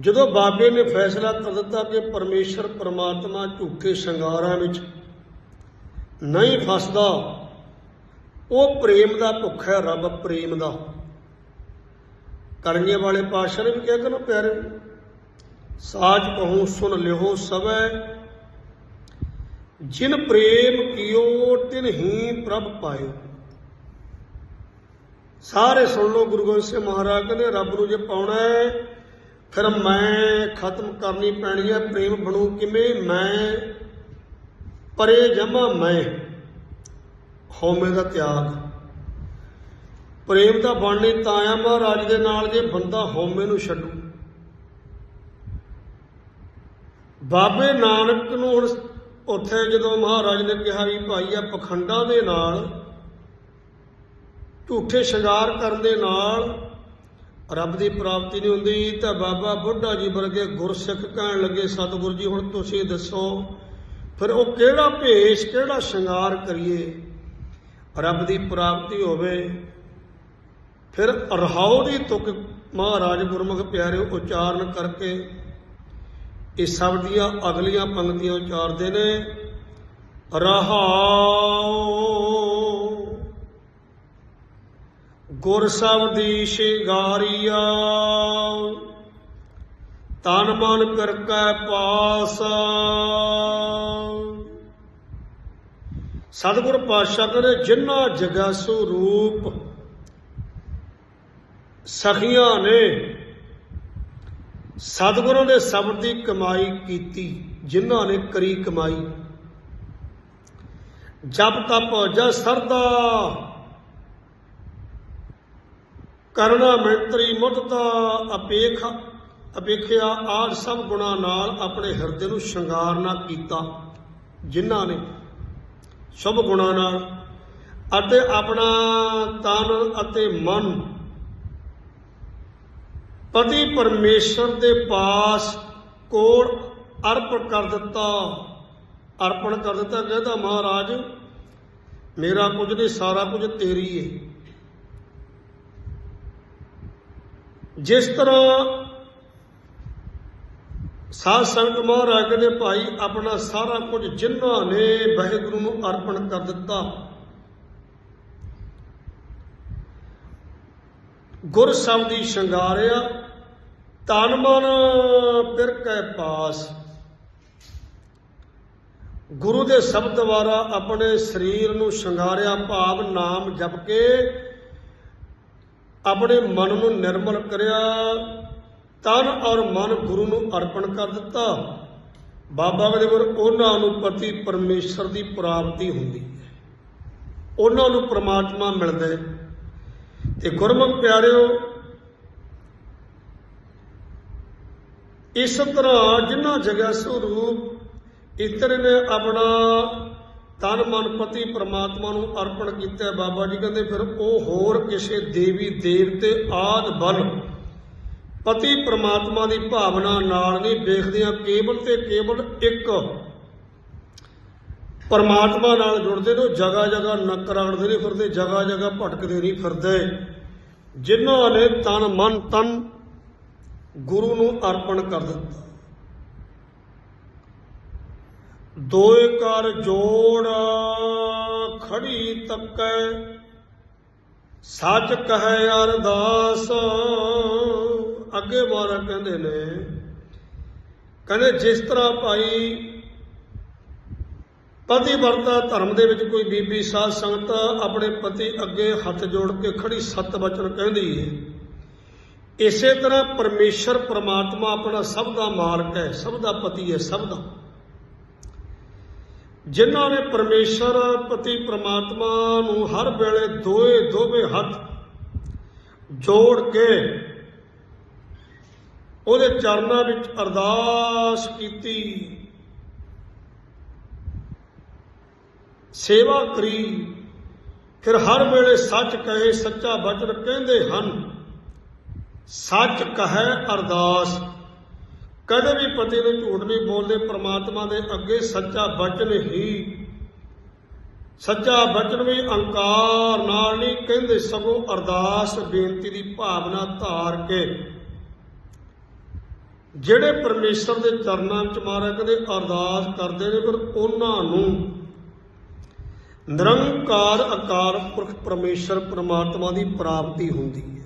ਜਦੋਂ ਬਾਬੇ ਨੇ ਫੈਸਲਾ ਕਰ ਦਿੱਤਾ ਕਿ ਪਰਮੇਸ਼ਰ ਪਰਮਾਤਮਾ ਝੂਠੇ ਸ਼ਿੰਗਾਰਾਂ ਵਿੱਚ ਨਹੀਂ ਫਸਦਾ, ਉਹ ਪ੍ਰੇਮ ਦਾ ਭੁੱਖ ਹੈ, ਰੱਬ ਪ੍ਰੇਮ ਦਾ। ਕਰਨੇ ਵਾਲੇ ਪਾਸ਼ਾ ਨੇ ਵੀ ਕਿਹਾ ਕਿ ਨਾ ਪਿਆਰੇ, ਸਾਚ ਕਹੂੰ, ਸੁਣ ਲਿਓ ਸਵੈ ਜਿਨ ਪ੍ਰੇਮ ਕੀਓ, ਤਿਨ ਹੀ ਪ੍ਰਭ ਪਾਇਓ। ਸਾਰੇ ਸੁਣ ਲਓ, ਗੁਰੂ ਗੋਬਿੰਦ ਸਿੰਘ ਮਹਾਰਾਜ ਕਹਿੰਦੇ, ਰੱਬ ਨੂੰ ਜੇ ਪਾਉਣਾ ਹੈ ਫਿਰ ਮੈਂ ਖਤਮ ਕਰਨੀ ਪੈਣੀ ਹੈ ਪ੍ਰੇਮ ਬਣੂ ਕਿਵੇਂ? ਮੈਂ ਪਰੇ ਜਮਾ ਮੈਂ। ਹਉਮੈ ਦਾ ਤਿਆਗ। ਪ੍ਰੇਮ ਦਾ ਬਣਨੀ ਤਾਂ ਆ, ਮਹਾਰਾਜ ਦੇ ਨਾਲ ਜੇ ਬੰਦਾ ਹਉਮੈ ਨੂੰ ਛੱਡੂ। ਬਾਬੇ ਨਾਨਕ ਨੂੰ ਹੁਣ ਉੱਥੇ ਜਦੋਂ ਮਹਾਰਾਜ ਨੇ ਕਿਹਾ ਵੀ ਭਾਈ ਆ ਪਖੰਡਾਂ ਦੇ ਨਾਲ, ਝੂਠੇ ਸ਼ਿੰਗਾਰ ਕਰਨ ਦੇ ਨਾਲ ਰੱਬ ਦੀ ਪ੍ਰਾਪਤੀ ਨਹੀਂ ਹੁੰਦੀ, ਤਾਂ ਬਾਬਾ ਬੁੱਢਾ ਜੀ ਵਰਗੇ ਗੁਰਸਿੱਖ ਕਹਿਣ ਲੱਗੇ, ਸਤਿਗੁਰੂ ਜੀ, ਹੁਣ ਤੁਸੀਂ ਦੱਸੋ, ਫਿਰ ਉਹ ਕਿਹੜਾ ਭੇਸ਼, ਕਿਹੜਾ ਸ਼ਿੰਗਾਰ ਕਰੀਏ? ਰੱਬ ਦੀ ਪ੍ਰਾਪਤੀ ਹੋਵੇ। ਫਿਰ ਰਹਾਉ ਦੀ ਤੁਕ ਮਹਾਰਾਜ ਗੁਰਮੁਖ ਪਿਆਰੇ ਉਚਾਰਨ ਕਰਕੇ ਇਹ ਸਭ ਦੀਆਂ ਅਗਲੀਆਂ ਪੰਕਤੀਆਂ ਉਚਾਰਦੇ ਨੇ, ਰਹਾਉ ਗੁਰ ਸਬਦੀ ਸ਼ਿੰਗਾਰੀਆ। ਤਨ ਮਨ ਕਰ ਕੈ ਪਾਸ। ਸਤਿਗੁਰ ਪਾਤਸ਼ਾਹ ਕਹਿੰਦੇ ਜਿਨ੍ਹਾਂ ਜਗਾਸੂ ਰੂਪ ਸਖੀਆਂ ਨੇ, ਸਤਿਗੁਰਾਂ ਦੇ ਸ਼ਬਦ ਦੀ ਕਮਾਈ ਕੀਤੀ, ਜਿਨ੍ਹਾਂ ਨੇ ਕਰੀ ਕਮਾਈ। ਜਪ ਤਪ ਜਸ ਸਰਦਾ ਕਰਨਾ ਮਿੰਤਰੀ ਮੁੱਢਤਾ ਅਪੇਖ, ਅਪੇਖਿਆ ਆਜ ਸਭ ਗੁਣਾ ਨਾਲ ਆਪਣੇ ਹਿਰਦੇ ਨੂੰ ਸ਼ਿੰਗਾਰ ਨਾ ਕੀਤਾ, ਜਿਨ੍ਹਾਂ ਨੇ ਸ਼ੁਭ ਗੁਣਾ ਨਾਲ ਅਤੇ ਆਪਣਾ ਤਨ ਅਤੇ ਮਨ ਪਤੀ ਪਰਮੇਸ਼ਰ ਦੇ ਪਾਸ ਕੋਲ ਅਰਪਣ ਕਰ ਦਿੱਤਾ, ਅਰਪਣ ਕਰ ਦਿੱਤਾ, ਕਹਿੰਦਾ ਮਹਾਰਾਜ, ਮੇਰਾ ਕੁਝ ਨਹੀਂ, ਸਾਰਾ ਕੁਝ ਤੇਰੀ ਹੈ ਜਿਸ ਤਰ੍ਹਾਂ ਸਾਧ ਸੰਗਤ ਮਹਾਰਾਜ ਕਹਿੰਦੇ, ਭਾਈ, ਆਪਣਾ ਸਾਰਾ ਕੁਝ ਜਿਨ੍ਹਾਂ ਨੇ ਵਾਹਿਗੁਰੂ ਨੂੰ ਅਰਪਣ ਕਰ ਦਿੱਤਾ। ਗੁਰ ਸਾਹਿਬ ਦੀ ਸ਼ਿੰਗਾਰਿਆ ਤਨ ਮਨ, ਫਿਰ ਕੈ ਪਾਸ। ਗੁਰੂ ਦੇ ਸ਼ਬਦ ਦੁਆਰਾ ਆਪਣੇ ਸਰੀਰ ਨੂੰ ਸ਼ਿੰਗਾਰਿਆ, ਭਾਵ ਨਾਮ ਜਪ ਕੇ ਆਪਣੇ ਮਨ ਨੂੰ ਨਿਰਮਲ ਕਰਿਆ, ਤਨ ਔਰ ਮਨ ਗੁਰੂ ਨੂੰ ਅਰਪਣ ਕਰ ਦਿੱਤਾ। ਬਾਬਾ ਦੇ ਉਹਨਾਂ ਨੂੰ ਪਤੀ ਪਰਮੇਸ਼ਰ ਦੀ ਪ੍ਰਾਪਤੀ ਹੁੰਦੀ ਹੈ। ਉਹਨਾਂ ਨੂੰ ਪ੍ਰਮਾਤਮਾ ਮਿਲਦਾ ਹੈ। ਤੇ ਗੁਰਮੁਖ ਪਿਆਰਿਓ, ਇਸ ਤਰ੍ਹਾਂ ਜਿਨ੍ਹਾਂ ਜਗ੍ਹਾ ਸਰੂਪ ਇਤਰ ਨੇ ਆਪਣਾ ਤਨ ਮਨ ਪਤੀ ਪ੍ਰਮਾਤਮਾ ਨੂੰ ਅਰਪਣ ਕੀਤਾ ਬਾਬਾ ਜੀ, ਕਹਿੰਦੇ ਫਿਰ ਉਹ ਹੋਰ ਕਿਸੇ ਦੇਵੀ ਦੇਵਤੇ ਆਦ ਬਲ ਪਤੀ ਪ੍ਰਮਾਤਮਾ ਦੀ ਭਾਵਨਾ ਨਾਲ ਨਹੀਂ ਵੇਖਦਿਆਂ ਕੇਵਲ ਤੇ ਕੇਵਲ ਇੱਕ ਪਰਮਾਤਮਾ ਨਾਲ ਜੁੜਦੇ ਨੇ ਜਗਾ ਜਗਾ ਨੱਕ ਰਗੜਦੇ ਨਹੀਂ ਫਿਰਦੇ ਜਗਾ ਜਗਾ ਭਟਕਦੇ ਨਹੀਂ ਫਿਰਦੇ। ਜਿਨ੍ਹਾਂ ਨੇ ਤਨ ਮਨ ਤਨ ਗੁਰੂ ਨੂੰ ਅਰਪਣ ਕਰ ਦਿੱਤਾ। ਦੋਏ ਕਰ ਜੋੜ ਖੜੀ ਤੱਕੈ ਸੱਚ ਕਹੈ ਅਰਦਾਸ। ਅੱਗੇ ਮਾਰਾ ਕਹਿੰਦੇ ਨੇ, ਕਹਿੰਦੇ ਜਿਸ ਤਰ੍ਹਾਂ ਭਾਈ ਪਤੀ ਵਰਤਾ ਧਰਮ ਦੇ ਵਿੱਚ ਕੋਈ ਬੀਬੀ, ਸਾਧ ਸੰਗਤ ਆਪਣੇ ਪਤੀ ਅੱਗੇ ਹੱਥ ਜੋੜ ਕੇ ਖੜੀ ਸਤ ਬਚਨ ਕਹਿੰਦੀ ਹੈ ਇਸੇ ਤਰ੍ਹਾਂ ਪਰਮੇਸ਼ਰ, ਪ੍ਰਮਾਤਮਾ ਆਪਣਾ ਸਭ ਦਾ ਮਾਲਕ ਹੈ, ਸਭ ਦਾ ਪਤੀ ਹੈ, ਸਭ ਦਾ। ਜਿਨ੍ਹਾਂ ਨੇ ਪਰਮੇਸ਼ਰ ਪਤੀ ਪ੍ਰਮਾਤਮਾ ਨੂੰ ਹਰ ਵੇਲੇ ਦੋਏ ਦੋਵੇਂ ਹੱਥ ਜੋੜ ਕੇ ਉਹਦੇ ਚਰਨਾਂ ਵਿੱਚ ਅਰਦਾਸ ਕੀਤੀ, ਸੇਵਾ ਕਰੀ, ਫਿਰ ਹਰ ਵੇਲੇ ਸੱਚ ਕਹੇ, ਸੱਚਾ ਬਚਨ ਕਹਿੰਦੇ ਹਨ, ਸੱਚ ਕਹੈ ਅਰਦਾਸ ਕਦੇ ਵੀ ਪਤੀ ਨੂੰ ਝੂਠ ਨਹੀਂ ਬੋਲਦੇ, ਪ੍ਰਮਾਤਮਾ ਦੇ ਅੱਗੇ ਸੱਚਾ ਬਚਨ ਹੀ। ਸੱਚਾ ਬਚਨ ਵੀ ਅਹੰਕਾਰ ਨਾਲ ਨਹੀਂ, ਕਹਿੰਦੇ ਸਗੋਂ ਅਰਦਾਸ, ਬੇਨਤੀ ਦੀ ਭਾਵਨਾ ਧਾਰ ਕੇ। ਜਿਹੜੇ ਪਰਮੇਸ਼ਰ ਦੇ ਚਰਨਾਂ ਚ ਮਹਾਰਾਜ ਕਦੇ ਅਰਦਾਸ ਕਰਦੇ ਨੇ, ਫਿਰ ਉਹਨਾਂ ਨੂੰ ਨਿਰੰਕਾਰ, ਅਕਾਲ ਪੁਰਖ ਪਰਮੇਸ਼ਰ ਪ੍ਰਮਾਤਮਾ ਦੀ ਪ੍ਰਾਪਤੀ ਹੁੰਦੀ ਹੈ।